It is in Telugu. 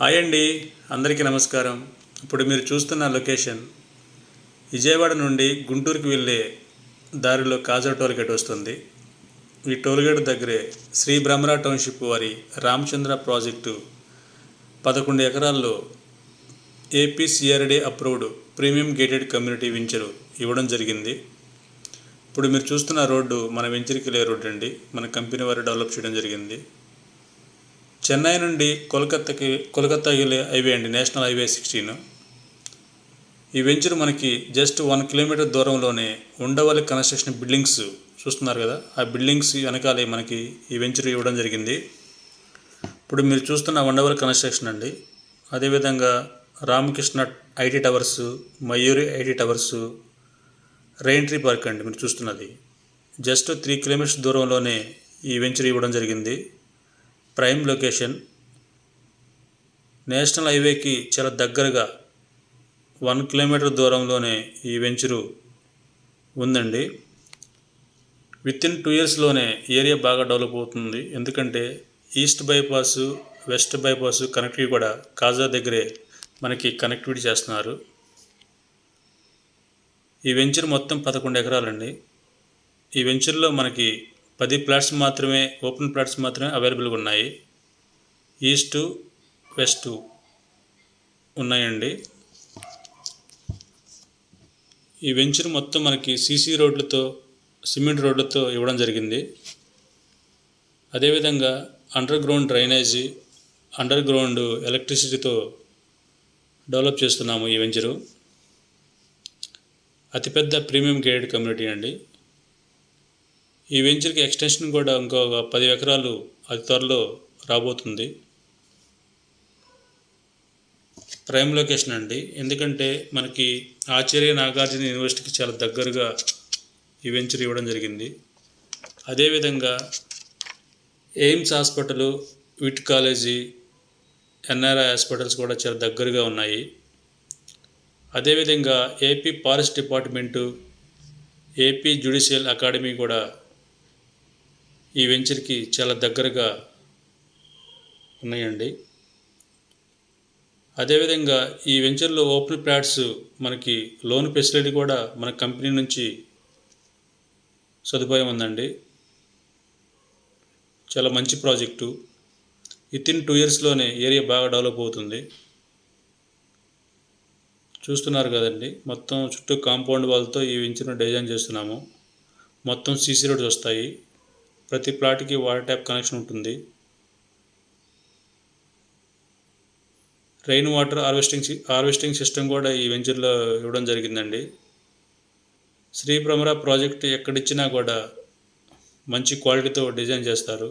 హాయ్ అండి అందరికీ నమస్కారం. ఇప్పుడు మీరు చూస్తున్న లొకేషన్ విజయవాడ నుండి గుంటూరుకి వెళ్ళే దారిలో కాజా టోల్గేట్ వస్తుంది. ఈ టోల్గేట్ దగ్గరే శ్రీ బ్రహ్మరా టౌన్షిప్ వారి రామచంద్ర ప్రాజెక్టు పదకొండు ఎకరాల్లో APCRD approved premium gated community venture ఇవ్వడం జరిగింది. ఇప్పుడు మీరు చూస్తున్న రోడ్డు మన వెంచర్కి వెళ్ళే రోడ్డు అండి. మన కంపెనీ వారు డెవలప్ చేయడం జరిగింది. చెన్నై నుండి కోల్కత్తాకి కోల్కత్తా వెళ్ళే హైవే అండి నేషనల్ హైవే సిక్స్టీన్. ఈ వెంచర్ మనకి జస్ట్ వన్ కిలోమీటర్ దూరంలోనే ఉండవల్లి కన్స్ట్రక్షన్ బిల్డింగ్స్ చూస్తున్నారు కదా ఆ బిల్డింగ్స్ వెనకాలే మనకి ఈ వెంచర్ ఇవ్వడం జరిగింది. ఇప్పుడు మీరు చూస్తున్న ఉండవల్లి కన్స్ట్రక్షన్ అండి అదేవిధంగా Ramakrishna IT towers Mayuri IT towers rain tree park అండి మీరు చూస్తున్నది. జస్ట్ త్రీ కిలోమీటర్స్ దూరంలోనే ఈ వెంచర్ ఇవ్వడం జరిగింది. Prime location. నేషనల్ హైవేకి చాలా దగ్గరగా వన్ కిలోమీటర్ దూరంలోనే ఈ వెంచరు ఉందండి. విత్ ఇన్ టూ ఇయర్స్లోనే ఏరియా బాగా డెవలప్ అవుతుంది. ఎందుకంటే east bypass west bypass connectivity కూడా కాజా దగ్గరే మనకి కనెక్టివిటీ చేస్తున్నారు. ఈ వెంచర్ మొత్తం పదకొండు ఎకరాలండి. ఈ వెంచర్లో మనకి పది ప్లాట్స్ మాత్రమే ఓపెన్ ప్లాట్స్ మాత్రమే అవైలబుల్గా ఉన్నాయి. ఈస్ట్ వెస్ట్ ఉన్నాయండి. ఈ వెంచర్ మొత్తం మనకి సీసీ రోడ్లతో సిమెంట్ రోడ్లతో ఇవ్వడం జరిగింది. అదేవిధంగా under ground drainage under ground ఎలక్ట్రిసిటీతో డెవలప్ చేస్తున్నాము ఈ వెంచరు. అతిపెద్ద ప్రీమియం గేటెడ్ కమ్యూనిటీ అండి. ఈ వెంచర్కి ఎక్స్టెన్షన్ కూడా ఇంకొక పది ఎకరాలు అతి త్వరలో రాబోతుంది. ప్రైమ్ లొకేషన్ అండి. ఎందుకంటే మనకి ఆచార్య నాగార్జున యూనివర్సిటీకి చాలా దగ్గరగా ఈ వెంచర్ ఇవ్వడం జరిగింది. అదేవిధంగా AIIMS hospital VIT college NRI hospitals కూడా చాలా దగ్గరగా ఉన్నాయి. అదేవిధంగా AP forest department AP judicial academy కూడా ఈ వెంచర్కి చాలా దగ్గరగా ఉన్నాయండి. అదేవిధంగా ఈ వెంచర్లో ఓపెన్ ప్లాట్స్ మనకి లోన్ ఫెసిలిటీ కూడా మన కంపెనీ నుంచి సదుపాయం ఉందండి. చాలా మంచి ప్రాజెక్టు. విత్ ఇన్ టూ ఇయర్స్లోనే ఏరియా బాగా డెవలప్ అవుతుంది. చూస్తున్నారు కదండి మొత్తం చుట్టూ కాంపౌండ్ వాళ్ళతో ఈ వెంచర్ను డిజైన్ చేస్తున్నాము. మొత్తం సీసీ రోడ్స్ వస్తాయి. ప్రతి ప్లాట్కి వాటర్ ట్యాప్ కనెక్షన్ ఉంటుంది. Rain water harvesting harvesting system కూడా ఈ వెంచర్లో ఇవ్వడం జరిగిందండి. శ్రీ భ్రమర ప్రాజెక్ట్ ఎక్కడిచ్చినా కూడా మంచి క్వాలిటీతో డిజైన్ చేస్తారు.